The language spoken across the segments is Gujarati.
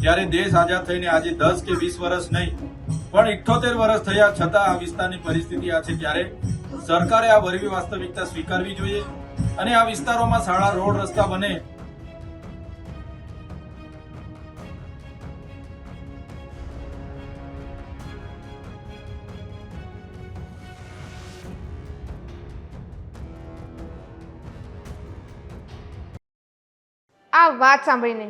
ત્યારે દેશ આઝાદ થઈને આજે દસ કે વીસ વર્ષ નહીં, પણ ઇઠોતેર વર્ષ થયા છતાં આ વિસ્તારની પરિસ્થિતિ આ છે ત્યારે સરકારે આ વરવી વાસ્તવિકતા સ્વીકારવી જોઈએ અને આ વિસ્તારોમાં શાળા, રોડ, રસ્તા બને. આ વાત સાંભળીને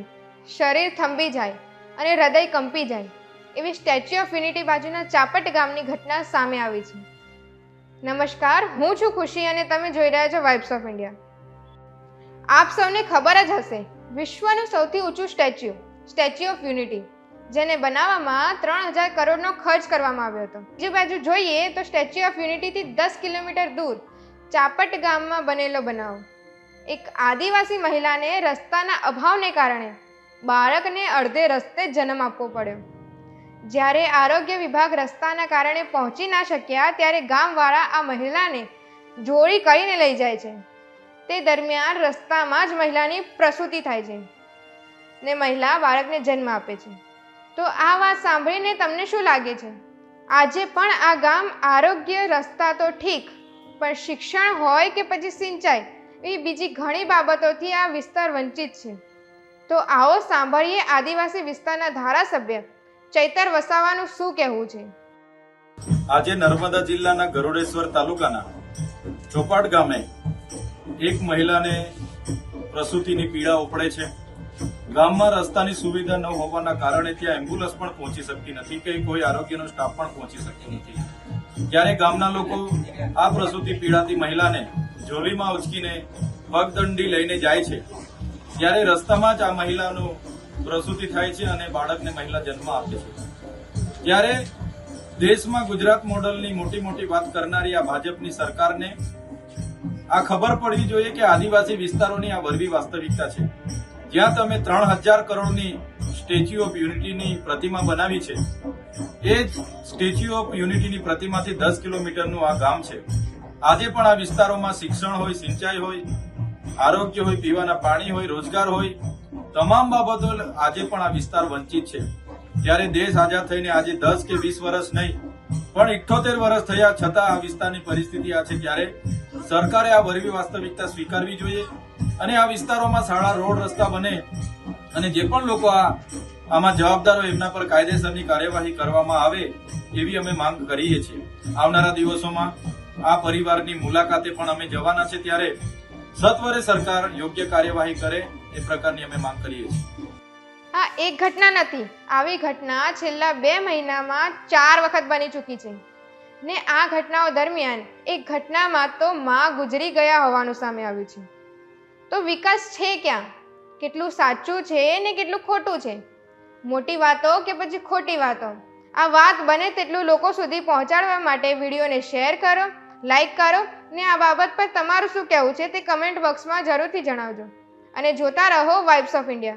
શરીર થંભી જાય અને હૃદય કંપી જાય, એવી સ્ટેચ્યુ ઓફ યુનિટી બાજુના ચાપટ ગામની ઘટના સામે આવી છે. નમસ્કાર, હું છું ખુશી અને તમે જોઈ રહ્યા છો વાઇબ્સ ઓફ ઇન્ડિયા આપ સૌને ખબર જ હશે, વિશ્વનું સૌથી ઊંચું સ્ટેચ્યુ સ્ટેચ્યુ ઓફ યુનિટી, જેને બનાવવામાં ત્રણ હજાર કરોડનો ખર્ચ કરવામાં આવ્યો હતો. બીજી બાજુ જોઈએ તો સ્ટેચ્યુ ઓફ યુનિટીથી દસ કિલોમીટર દૂર ચાપટ ગામમાં બનેલો બનાવ. એક આદિવાસી મહિલાને રસ્તાના અભાવને કારણે બાળકને અડધે રસ્તે જન્મ આપવો પડ્યો. જ્યારે આરોગ્ય વિભાગ રસ્તાના કારણે પહોંચી ના શક્યા ત્યારે ગામવાળા આ મહિલાને જોડી કરીને લઈ જાય છે. તે દરમિયાન રસ્તામાં જ મહિલાની પ્રસૂતિ થાય છે ને મહિલા બાળકને જન્મ આપે છે. તો આ વાત સાંભળીને તમને શું લાગે છે? આજે પણ આ ગામ આરોગ્ય રસ્તા તો ઠીક, પણ શિક્ષણ હોય કે પછી સિંચાઈ, એવી બીજી ઘણી બાબતોથી આ વિસ્તાર વંચિત છે. તો આવો સાંભળીએ આદિવાસી વિસ્તારના ધારાસભ્ય ચૈતર વસાવાનું શું કહેવું છે? આજે નર્મદા જિલ્લાના ગરુડેશ્વર તાલુકાના ચોપાટ ગામે એક મહિલાને પ્રસૂતિની પીડા ઉપડે છે. ગામમાં રસ્તાની સુવિધા ન હોવાના કારણે ત્યાં એમ્બ્યુલન્સ પણ પહોંચી શકતી નથી કે કોઈ આરોગ્યનો સ્ટાફ પણ પહોંચી શકતો નથી. ત્યારે ગામના લોકો આ પ્રસૂતિ પીડાતી મહિલાને જોલીમાં ઉચકીને પગદંડી લઈને જાય છે. ત્યારે રસ્તામાં જ આ મહિલાનું પ્રસૂતિ થાય છે અને બાળકને મહિલા જન્મ આપે છે. ત્યારે દેશમાં ગુજરાત મોડલની મોટી મોટી વાત કરનારી આ ભાજપની સરકારને આ ખબર પડવી જોઈએ કે આદિવાસી વિસ્તારોની આ વરવી વાસ્તવિકતા છે. જ્યાં તમે ત્રણ હજાર કરોડની સ્ટેચ્યુ ઓફ યુનિટીની પ્રતિમા બનાવી છે, એ જ સ્ટેચ્યુ ઓફ યુનિટીની પ્રતિમાથી દસ કિલોમીટરનું આ ગામ છે. આજે પણ આ વિસ્તારોમાં શિક્ષણ હોય, સિંચાઈ હોય આરોગ્ય હોય, પીવાના પાણી હોય, રોજગાર હોય, તમામ બાબતો આજે પણ આ વિસ્તાર વંચિત છે. ત્યારે દેશ આઝાદ થઈને આજે દસ કે વીસ વર્ષ નહીં, પણ ઇઠોતેર વર્ષ થયા છતાં આ વિસ્તારની પરિસ્થિતિ આ છે ત્યારે સરકારે આ વરવી વાસ્તવિકતા સ્વીકારવી જોઈએ અને આ વિસ્તારોમાં શાળા, રોડ, રસ્તા બને અને જે પણ લોકો આ, આમાં જવાબદાર હોય એમના પર કાયદેસરની કાર્યવાહી કરવામાં આવે એવી અમે માંગ કરીએ છીએ. આવનારા દિવસોમાં આ પરિવારની મુલાકાતે પણ અમે જવાના છે ત્યારે સત્વરે સરકાર યોગ્ય કાર્યવાહી કરે એ પ્રકારની અમે માંગ કરીએ છીએ. આ એક ઘટના નથી. આવી ઘટના છેલ્લા બે મહિનામાં ચાર વખત બની ચૂકી છે. ને આ ઘટનાઓ દરમિયાન એક ઘટનામાં તો માં ગુજરી ગયા હોવાનું સામે આવ્યું છે. તો વિકાસ છે ક્યાં? કેટલું સાચું છે ને કેટલું ખોટું છે? મોટી વાતો કે પછી ખોટી વાતો? આ વાત બને તેટલું લોકો સુધી પહોંચાડવા માટે વિડીયોને શેર કરો લાઈક કરો ને આ બાબત પર તમારું શું કહેવું છે તે કમેન્ટ બોક્સમાં જરૂરથી જણાવજો. અને જોતા રહો વાઇબ્સ ઓફ ઇન્ડિયા